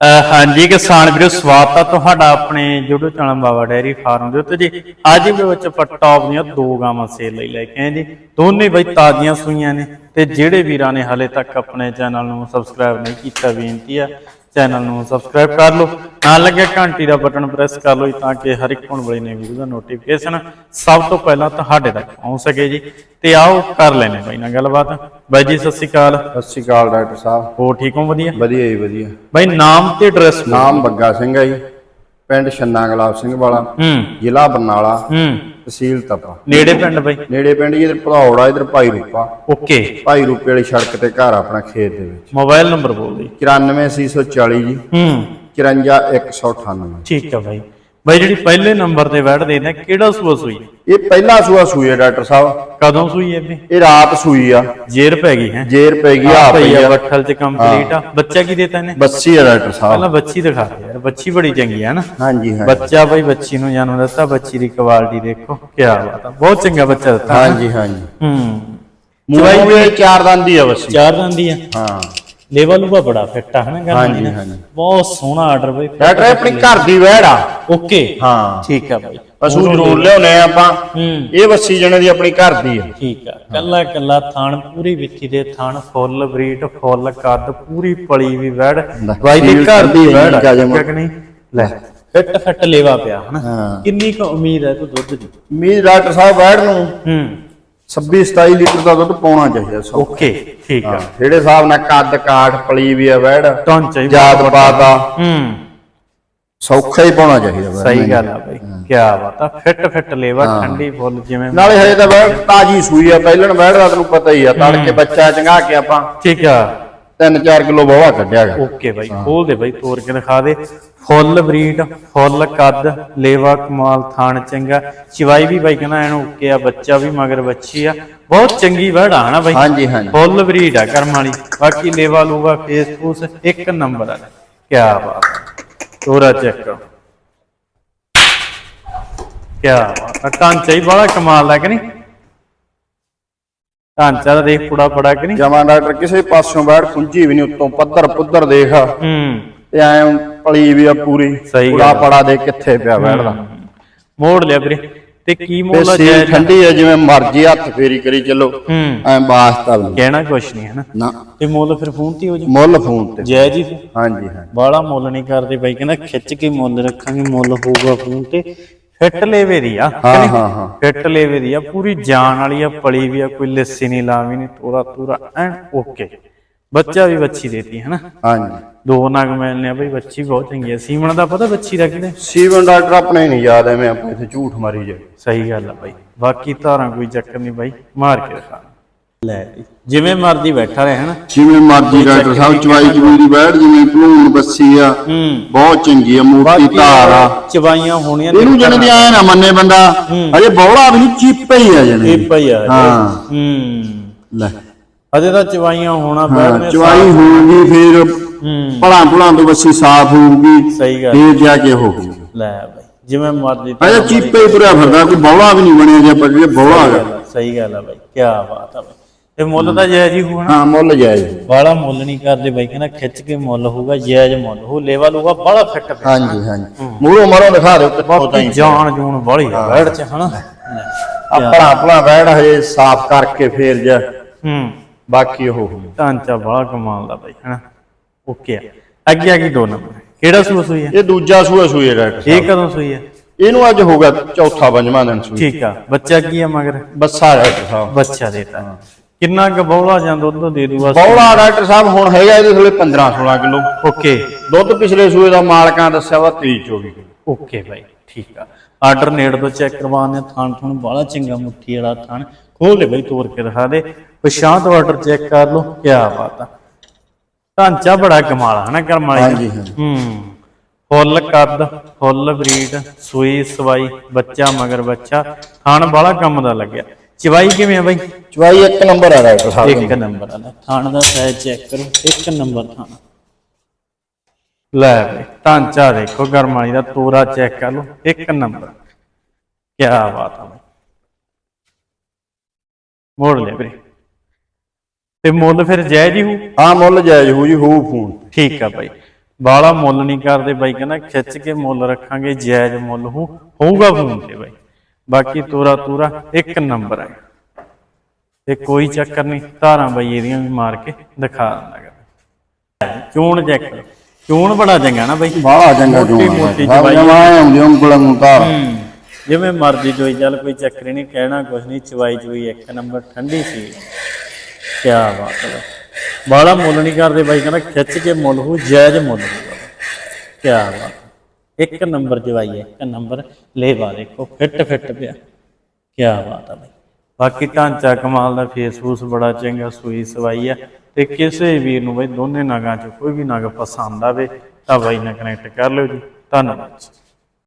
ਅਹ ਹਾਂਜੀ, ਕਿਸਾਨ ਵੀਰੋ, ਸਵਾਗਤ ਆ ਤੁਹਾਡਾ ਆਪਣੇ YouTube channel Baba dairy farm ਦੇ ਉੱਤੇ ਜੀ। ਅੱਜ ਦੇ ਵਿੱਚ ਆਪਾਂ ਦੀਆਂ ਦੋ ਗਾਵਾਂ ਸੇਲ ਲਈ ਲੈ ਕੇ ਆਏ ਜੀ। ਦੋਨੇ ਬਈ ਤਾਜ਼ੀਆਂ ਸੂਈਆਂ ਨੇ ਤੇ ਜਿਹੜੇ ਵੀਰਾਂ ਨੇ ਹਲੇ ਤੱਕ ਆਪਣੇ ਚੈਨਲ ਨੂੰ ਸਬਸਕ੍ਰਾਈਬ ਨਹੀਂ ਕੀਤਾ, ਬੇਨਤੀ ਆ ਚੈਨਲ ਨੂੰ ਸਬਸਕ੍ਰਾਈਬ ਕਰ ਲਓ। ਨਾਲ ਲੱਗਿਆ ਘੰਟੀ ਦਾ ਬਟਨ ਪ੍ਰੈਸ ਕਰ ਲਓ ਤਾਂ ਕਿ ਹਰ ਇੱਕ ਹੋਣ ਵਾਲੀ ਨਵੀਂ ਵੀਡੀਓ ਦਾ ਨੋਟੀਫਿਕੇਸ਼ਨ ਸਭ ਤੋਂ ਪਹਿਲਾਂ ਤੁਹਾਡੇ ਤੱਕ ਪਹੁੰਚ ਸਕੇ ਜੀ। ਤੇ ਆਓ ਕਰ ਲੈਨੇ ਬਾਈ ਨਾਲ ਗੱਲਬਾਤ। ਬਾਈ ਜੀ ਸਤਿ ਸ਼੍ਰੀ ਅਕਾਲ। ਸਤਿ ਸ਼੍ਰੀ ਅਕਾਲ ਡਾਕਟਰ ਸਾਹਿਬ। ਹੋਰ ਠੀਕ ਹੋ? ਵਧੀਆ? ਵਧੀਆ ਜੀ ਵਧੀਆ। ਬਾਈ ਨਾਮ ਤੇ ਐਡਰੈਸ ਨਾਮ ਬੱਗਾ ਸਿੰਘ ਹੈ ਜੀ। ਪਿੰਡ ਛੰਨਾ ਗੁਲਾਬ ਸਿੰਘ ਵਾਲਾ ਹੂੰ। ਜ਼ਿਲ੍ਹਾ ਬਰਨਾਲਾ ਹੂੰ। ਤਹਿਸੀਲ ਤਪਾ। ਨੇੜੇ ਪਿੰਡ ਬਾਈ? ਨੇੜੇ ਪਿੰਡ ਜੀ ਇਧਰ ਭਦੌੜ ਆ ਇਧਰ ਭਾਈ ਰੂਪਾ। ਓਕੇ। ਭਾਈ ਰੂਪੇ ਵਾਲੀ ਸੜਕ ਤੇ ਘਰ ਆਪਣਾ ਖੇਤ ਦੇ ਵਿੱਚ। ਮੋਬਾਈਲ ਨੰਬਰ ਬੋਲ ਦੇ। 94840 ਜੀ। ਹੂੰ। 54198 ਠੀਕ ਆ ਬਾਈ। ਬਾਈ ਜਿਹੜੀ ਪਹਿਲੇ ਨੰਬਰ ਤੇ ਬੈਠ ਦੇ ਨੇ ਕਿਹੜਾ ਸੂਆ ਸੂਈ? ਇਹ ਪਹਿਲਾ ਸੂਆ ਸੂਈ ਹੈ ਡਾਕਟਰ ਸਾਹਿਬ। ਕਦੋਂ ਸੂਈ ਹੈ ਇਹ? ਰਾਤ ਸੂਈ ਆ। ਜੇਰ ਪੈ ਗਈ ਹੈ? ਜੇਰ ਪੈ ਗਈ ਆ ਪਈ ਆ ਬੱਠਲ ਚ ਕੰਪਲੀਟ ਆ। ਬੱਚਾ ਕੀ ਦੇਤਾ ਇਹਨੇ? ਬੱਸੀ ਆ ਡਾਕਟਰ ਸਾਹਿਬ। ਪਹਿਲਾਂ ਬੱਚੀ ਦਿਖਾ ਬੱਚੀ ਬੜੀ ਚੰਗੀ ਹੈ ਨਾ। ਹਾਂਜੀ ਹਾਂ ਬੱਚਾ ਬਾਈ ਬੱਚੀ ਨੂੰ ਜਨਮ ਦਿੱਤਾ ਬੱਚੀ ਦੀ ਕੁਆਲਿਟੀ ਦੇਖੋ ਕੀ ਬਾਤ ਬਹੁਤ ਚੰਗਾ ਬੱਚਾ ਦਿੱਤਾ। ਹਾਂਜੀ ਹਾਂਜੀ। ਹੂੰ। ਮੂੰਹ ਵੀ ਚਾਰ ਦੰਦ ਆ ਬੱਸੀ ਚਾਰ ਦੰਦੀ ਆ। ਹਾਂ। ਲੈਵਲ ਉਹ ਬੜਾ ਫਿੱਟ ਆ ਹਨਾ ਗੱਲ ਹਾਂਜੀ, ਹਾਂਜੀ। ਬਹੁਤ ਸੋਹਣਾ ਆਰਡਰ ਬਾਈ ਡਾਕਟਰ ਇਹ ਆਪਣੀ ਘਰ ਦੀ ਵਹਿੜ ਆ। ਓਕੇ। ਹਾਂ। ਠੀਕ ਆ ਬਾਈ। ਪਸ਼ੂ ਜ਼ਰੂਰ ਲਿਆਉਨੇ ਆ ਆਪਾਂ। ਇਹ ਵੱਸੀ ਜਣੇ ਦੀ ਆਪਣੀ ਘਰ ਦੀ ਆ। ਠੀਕ ਆ। ਕੱਲਾ ਕੱਲਾ ਥਾਣ ਪੂਰੀ ਵਿੱਥੀ ਦੇ ਥਾਣ ਫੁੱਲ ਬਰੀਟ ਫੁੱਲ ਕੱਦ ਪੂਰੀ ਪਲੀ ਵੀ ਵੜ। ਬਾਈ ਦੇ ਘਰ ਦੀ ਨਿੱਕਾ ਜਿਹਾ। ਕਿ ਨਹੀਂ? ਲੈ। ਫਿੱਟ ਫਿੱਟ ਲੇਵਾ ਪਿਆ ਹਨਾ। ਕਿੰਨੀ ਕੁ ਉਮੀਦ ਹੈ ਤੂੰ ਦੁੱਧ ਦੀ? ਮੀਰ ਡਾਕਟਰ ਸਾਹਿਬ ਵਹਿੜ ਨੂੰ। ਹੂੰ। 26 27 ਲੀਟਰ ਦਾ ਦੁੱਧ ਪਾਉਣਾ ਚਾਹੀਦਾ ਸਭ ਓਕੇ ਠੀਕ ਆ। ਜਿਹੜੇ ਹਿਸਾਬ ਨਾਲ ਕੱਦ ਕਾਠ ਪਲੀ ਵੀ ਆ ਵਹਿੜ ਟੌਨ ਚਾਹੀਦਾ ਜਾਤ ਪਾਤਾ ਹੂੰ। ਸੌਖਾ ਹੀ ਪਾਉਣਾ ਚਾਹੀਦਾ ਸਹੀ। ਗੱਲ ਆ ਬਾਈ ਕੀ ਬਾਤ ਆ ਫਿੱਟ ਫਿੱਟ ਲੇਵਾ ਠੰਡੀ ਫੁੱਲ ਜਿਵੇਂ ਨਾਲੇ ਹਜੇ ਤਾਂ ਵਹਿੜ ਤਾਜੀ ਸੂਈ ਆ ਪਹਿਲਣ ਵਹਿੜ ਦਾ ਤੈਨੂੰ ਪਤਾ ਹੀ ਆ ਤੜਕੇ ਬੱਚਾ ਚੰਗਾ ਕੇ ਆਪਾਂ। ਠੀਕ ਆ। 3-4 ਕਿਲੋ ਬੋਹਾ ਕੱਢਿਆ ਗਾ। ਓਕੇ ਬਾਈ ਖੋਲ ਦੇ ਬਾਈ ਤੋੜ ਕੇ ਦਿਖਾ ਦੇ। ਫੁੱਲ ਬਰੀਡ ਫੁੱਲ ਕੱਦ ਲੇਵਾ ਕਮਾਲ ਥਾਣ ਚੰਗਾ। ਚਵਾਈ ਵੀ ਬਾਈ ਕਹਿੰਦਾ ਇਹਨੂੰ ਓਕੇ ਆ ਬੱਚਾ ਵੀ ਮਗਰ ਬੱਚੀ ਆ। ਬਹੁਤ ਚੰਗੀ ਵੜਾ ਹਨਾ ਬਾਈ। ਹਾਂਜੀ ਹਾਂਜੀ। ਫੁੱਲ ਬਰੀਡ ਆ ਕਰਮ ਵਾਲੀ। ਬਾਕੀ ਲੇਵਾ ਲੂਗਾ ਫੇਸ ਫੂਸ ਇੱਕ ਨੰਬਰ ਆ। ਕੀ ਬਾਤ। ਆ। ਤੋਰਾ ਚੈੱਕ ਕਰੋ। ਕੀ ਬਾਤ। ਆ ਢਾਂਚਾ ਹੀ ਬੜਾ ਕਮਾਲ ਕਿ ਨਹੀਂ? ਢਾਂਚਾ ਦਾ ਦੇਖ ਪੁੜਾ ਪੜਾ ਕਿ ਨਹੀਂ ਜਮਾ ਡਾਕਟਰ ਕਿਸੇ ਪਾਸਿਓਂ ਵਹਿੜ ਖੁੰਝੀ ਵੀ ਨਹੀਂ ਉੱਤੋਂ ਪੱਧਰ ਪੁੱਧਰ ਦੇਖ। ਹੂੰ। ਤੇ ਐ ਪਲੀ ਵੀ ਆ ਪੂਰੀ ਸਹੀ। ਪੜਾ ਦੇ ਕਿੱਥੇ ਪਿਆ ਵਹਿੜ ਦਾ ਮੋੜ ਲਿਆ ਵੀਰੇ। ਤੇ ਕੀ ਤੇ ਸੀਲ ਜਾਇਜ਼ ਠੰਡੀ ਆ ਜਿਵੇਂ ਮਰਜ਼ੀ ਹੱਥ ਫੇਰੀ ਕਰੀ ਚੱਲੋ। ਹੂੰ। ਐ ਵਾਸਤਾ ਵੀ। ਕਹਿਣਾ ਕੁਛ ਨਹੀਂ ਹਨਾ ਨਾ? ਤੇ ਮੁੱਲ ਫਿਰ ਫੋਨ ਤੇ ਹੋ ਜਾ ਮੁੱਲ ਫੋਨ ਤੇ। ਜੈ ਜੀ ਹਾਂਜੀ ਹਾਂ ਬਾਲਾ ਮੁੱਲ ਨਹੀਂ ਕਰਦੇ ਬਾਈ ਕਹਿੰਦਾ ਖਿੱਚ ਕੇ ਮੁੱਲ ਰੱਖਾਂਗੇ ਮੁੱਲ ਹੋਊਗਾ ਫੋਨ ਤੇ। ਫਿੱਟ ਲੇਵੇ ਦੀ ਆ। ਹਾਂ ਹਾਂ ਹਾਂ। ਫਿੱਟ ਲੇਵੇ ਦੀ ਆ। ਪੂਰੀ ਜਾਨ ਵਾਲੀ ਆ ਪਲੀ ਵੀ ਆ ਕੋਈ ਲੱਸੀ ਨਹੀਂ ਲਾਵੀ ਨਹੀਂ ਤੋਰਾ ਤੋਰਾ ਐਨ ਓਕੇ। ਬੱਚਾ ਵੀ ਬੱਚੀ ਦੇਤੀ ਹਨਾ? ਹਾਂਜੀ। ਦੋ ਨਗ ਮਿਲਨੇ ਆ ਬਈ ਬੱਚੀ ਬਹੁਤ ਚੰਗੀ ਆ। ਸੀਮਣ ਦਾ ਪਤਾ ਬੱਚੀ ਦਾ ਕਿਤੇ ਸੀਵਨ ਡਾਕਟਰ ਆਪਣੇ ਨਹੀਂ ਯਾਦ ਐਵੇਂ ਆਪਾਂ ਇੱਥੇ ਝੂਠ ਮਾਰੀ ਜਾਏ ਸਹੀ ਗੱਲ ਆ ਬਾਈ। ਬਾਕੀ ਧਾਰਾਂ ਕੋਈ ਚੱਕਰ ਨਹੀਂ ਬਾਈ ਮਾਰ ਕੇ ਦਿਖਾ। ਲੈ। ਜਿਵੇਂ ਮਰਜ਼ੀ ਬੈਠਾ ਰਹੇ ਹਨਾ? ਜਿਵੇਂ ਮਰਜ਼ੀ ਡਾਕਟਰ ਸਾਹਿਬ ਚਵਾਈ ਦੀ ਬੈਠ ਜਿਵੇਂ ਭਲੂਣ ਬੱਸੀ ਆ ਹੂੰ। ਬਹੁਤ ਚੰਗੀ ਆ ਮੋਟੀ ਧਾਰ ਆ। ਚਵਾਈਆਂ ਹੋਣੀਆਂ ਨੇ ਇਹਨੂੰ ਜਣੇ ਦੀ ਆਏ ਨਾ ਮੰਨੇ ਬੰਦਾ। ਅਜੇ ਬੌੜਾ ਵੀ ਨਹੀਂ ਚੀਪੇ ਹੀ ਆ ਜਣੇ ਇਹ ਪਈ ਆ ਹਾਂ। ਹੂੰ। ਲੈ। ਅਜੇ ਤਾਂ ਚਵਾਈਆਂ ਹੋਣਾ ਹਾਂ, ਬੈਠਨੇ ਚਵਾਈ ਹੋਊਗੀ ਫਿਰ ਹੂੰ। ਭਲਾਂ ਭੁਲਾਂ ਤੋਂ ਬੱਸੀ ਸਾਫ਼ ਹੋਊਗੀ ਸਹੀ ਗੱਲ। ਫਿਰ ਜਾ ਕੇ ਹੋਊਗੀ ਲੈ ਬਾਈ ਜਿਵੇਂ ਮਰਜ਼ੀ ਅਜੇ ਚੀਪੇ ਹੀ ਤੁਰਿਆ ਫਿਰਦਾ ਕੋਈ ਬੌੜਾ ਵੀ ਨਹੀਂ ਬਣਿਆ ਜੇ ਆਪਾਂ ਜਿਹੜੇ ਹੈਗਾ ਸਹੀ ਗੱਲ ਆ ਬਾਈ ਕੀ ਬਾਤ ਆ ਬਾਈ। ਤੇ ਮੁੱਲ ਤਾਂ ਜਾਇਜ਼ ਹੀ ਹੋਣਾ। ਹਾਂ ਮੁੱਲ ਜਾਇਜ਼। ਬਾਲਾ ਮੁੱਲ ਨਹੀਂ ਕਰਦੇ ਬਾਈ ਕਹਿੰਦਾ ਖਿੱਚ ਕੇ ਮੁੱਲ ਹੋਊਗਾ ਜਾਇਜ਼ ਮੁੱਲ। ਹੋ ਲੇਵਲ ਹੋਊਗਾ ਬਾਲਾ ਫਿੱਟ ਹਾਂਜੀ ਹਾਂਜੀ। ਮੂਹਰੋਂ ਮਰੋਂ ਦਿਖਾ ਦਿਓ ਕਿੱਥੋਂ ਤਾਈਂ। ਜਾਨ ਜੂਨ ਬਾਲੀ ਬੈਠ ਚ ਹਨਾ? ਆਪਣਾ ਆਪਣਾ ਬੈੜ ਹਜੇ ਸਾਫ਼ ਕਰਕੇ ਫੇਰ ਜਾ। ਹੂੰ। ਬਾਕੀ ਉਹ ਢਾਂਚਾ ਬੜਾ ਕਮਾਲ ਦਾ ਬਾਈ ਹਨਾ? ਓਕੇ ਆ। ਅੱਗੇ ਆ ਗਈ ਦੋ ਨੰਬਰ। ਕਿਹੜਾ ਸੂਆ ਸੂਈ ਆ? ਇਹ ਦੂਜਾ ਸੂਆ ਸੂਏ ਡਾਕਟਰ ਸਾਹਿਬ। ਇਹ ਕਦੋਂ ਸੂਈ ਆ? ਇਹਨੂੰ ਅੱਜ ਹੋ ਗਿਆ ਚੌਥਾ ਪੰਜਵਾਂ ਦਿਨ ਸੂਈ। ਠੀਕ ਆ। ਬੱਚਾ ਕੀ ਆ ਮਗਰ? ਬੱਸਾ ਡਾਕਟਰ ਸਾਹਿਬ। ਬੱਚਾ ਦੇਤਾ। ਕਿੰਨਾ ਕੁ ਬੌਲਾ ਜਾਂ ਦੁੱਧ ਦੇ ਦੂਗਾ ਬੌਲਾ ਡਾਕਟਰ ਸਾਹਿਬ ਹੁਣ ਹੈਗਾ ਇਹਦੇ ਥੋੜੇ 15 16 ਕਿਲੋ। ਓਕੇ। ਦੁੱਧ ਪਿਛਲੇ ਸੂਏ ਦਾ ਮਾਲਕਾਂ ਦੱਸਿਆ ਵਾ 23 24 ਕਿਲੋ। ਓਕੇ ਬਾਈ ਠੀਕ ਆ। ਆਰਡਰ ਨੇੜ ਤੋਂ ਚੈੱਕ ਕਰਵਾਉਂਦੇ ਥਾਣ ਥਣ ਬਾਲਾ ਚੰਗਾ ਮੁੱਠੀ ਵਾਲਾ ਥਾਣ। ਖੋਲ ਦੇ ਬਾਈ ਤੋੜ ਕੇ ਦਿਖਾ ਦੇ। ਪਛਾਣ ਤੋਂ ਆਰਡਰ ਚੈੱਕ ਕਰ ਲਓ ਕੀ ਬਾਤ ਆ। ਢਾਂਚਾ ਬੜਾ ਕਮਾਲ ਹਨਾ ਕਰਮ ਵਾਲੀ? ਦਾ। ਹਾਂਜੀ, ਹਾਂਜੀ। ਹੂੰ। ਫੁੱਲ ਕੱਦ ਫੁੱਲ ਬਰੀਡ ਸੂਈ ਸਵਾਈ ਬੱਚਾ ਮਗਰ ਬੱਚਾ। ਥਾਣ ਬਾਲਾ ਕੰਮ ਦਾ ਲੱਗਿਆ। ਚਵਾਈ ਕਿਵੇਂ ਆ ਬਾਈ? ਚਵਾਈ ਇੱਕ ਨੰਬਰ ਆ ਡਾਕਟਰ ਸਾਹਿਬ। ਇੱਕ ਨੰਬਰ ਆ ਥਾਣ ਦਾ ਸਾਈਜ਼ ਚੈੱਕ ਕਰੋ। ਇੱਕ ਨੰਬਰ ਥਾਣ। ਲੈ ਬਈ ਢਾਂਚਾ ਦੇਖੋ ਗਰਮਾਈ ਦਾ ਤੋਰਾ ਚੈੱਕ ਕਰ ਲਓ। ਇੱਕ ਨੰਬਰ। ਕੀ ਬਾਤ ਆ ਬਈ। ਮੋੜ ਲੈ ਵੀਰੇ। ਤੇ ਮੁੱਲ ਫਿਰ ਜਾਇਜ਼ ਹੀ ਹੋਊ? ਹਾਂ ਮੁੱਲ ਜਾਇਜ਼ ਹੋ ਜੀ ਹੋਊ ਫੋਨ। ਠੀਕ ਆ ਬਾਈ। ਬਾਲਾ ਮੁੱਲ ਨਹੀਂ ਕਰਦੇ ਬਾਈ ਕਹਿੰਦਾ ਖਿੱਚ ਕੇ ਮੁੱਲ ਰੱਖਾਂਗੇ ਜਾਇਜ਼ ਮੁੱਲ ਹੋ ਹੋਊਗਾ ਫੋਨ ਤੇ ਬਾਈ। ਬਾਕੀ ਤੋਰਾ ਤੂਰਾ ਇੱਕ ਨੰਬਰ ਹੈ ਤੇ ਕੋਈ ਚੱਕਰ ਨਹੀਂ ਧਾਰਾਂ ਬਾਈ ਇਹਦੀਆਂ ਵੀ ਮਾਰ ਕੇ ਦਿਖਾ ਦਿੰਦਾ। ਚੂਣ ਚੈੱਕ। ਚੂਣ ਬੜਾ ਚੰਗਾ ਨਾ ਬਾਈ ਬਾਹਲਾ ਚੰਗਾ ਮੋਟੀ ਜੂਆ ਮੋਟੀ ਸਭ ਚਵਾਈ ਜਮਾਏ ਹੁੰਦੀ ਉਂਗਲ ਨੂੰ। ਜਿਵੇਂ ਮਰਜ਼ੀ ਚੋਈ ਚੱਲ ਕੋਈ ਚੱਕਰ ਨਹੀਂ ਕਹਿਣਾ ਕੁਛ ਨਹੀਂ ਚਵਾਈ ਚੋਈ ਇੱਕ ਨੰਬਰ ਠੰਡੀ ਸੀ ਕੀ ਬਾਤ ਹੈ ਬਾਲਾ ਮੁੱਲ ਨਹੀਂ ਕਰਦੇ ਬਾਈ ਕਹਿੰਦਾ ਖਿੱਚ ਕੇ ਮੁੱਲ ਹੋ ਜਾਇਜ਼ ਮੁੱਲ ਕੀ ਬਾਤ। ਇੱਕ ਨੰਬਰ ਜਵਾਈ ਹੈ, ਇੱਕ ਨੰਬਰ ਲੇਵਾ, ਦੇਖੋ, ਫਿੱਟ ਫਿੱਟ ਪਿਆ। ਕੀ ਬਾਤ ਆ ਬਾਈ। ਬਾਕੀ ਢਾਂਚਾ ਕਮਾਲ ਦਾ, ਫੇਸਬੁਕ ਬੜਾ ਚੰਗਾ, ਸੂਈ ਸਵਾਈ ਆ। ਤੇ ਕਿਸੇ ਵੀਰ ਨੂੰ ਬਈ, ਦੋਨੇ ਨਗਾਂ 'ਚ ਕੋਈ ਵੀ ਨਗ ਪਸੰਦ ਆਵੇ, ਤਾਂ ਬਾਈ ਨਾਲ ਕਨੈਕਟ ਕਰ ਲਿਓ ਜੀ। ਧੰਨਵਾਦ।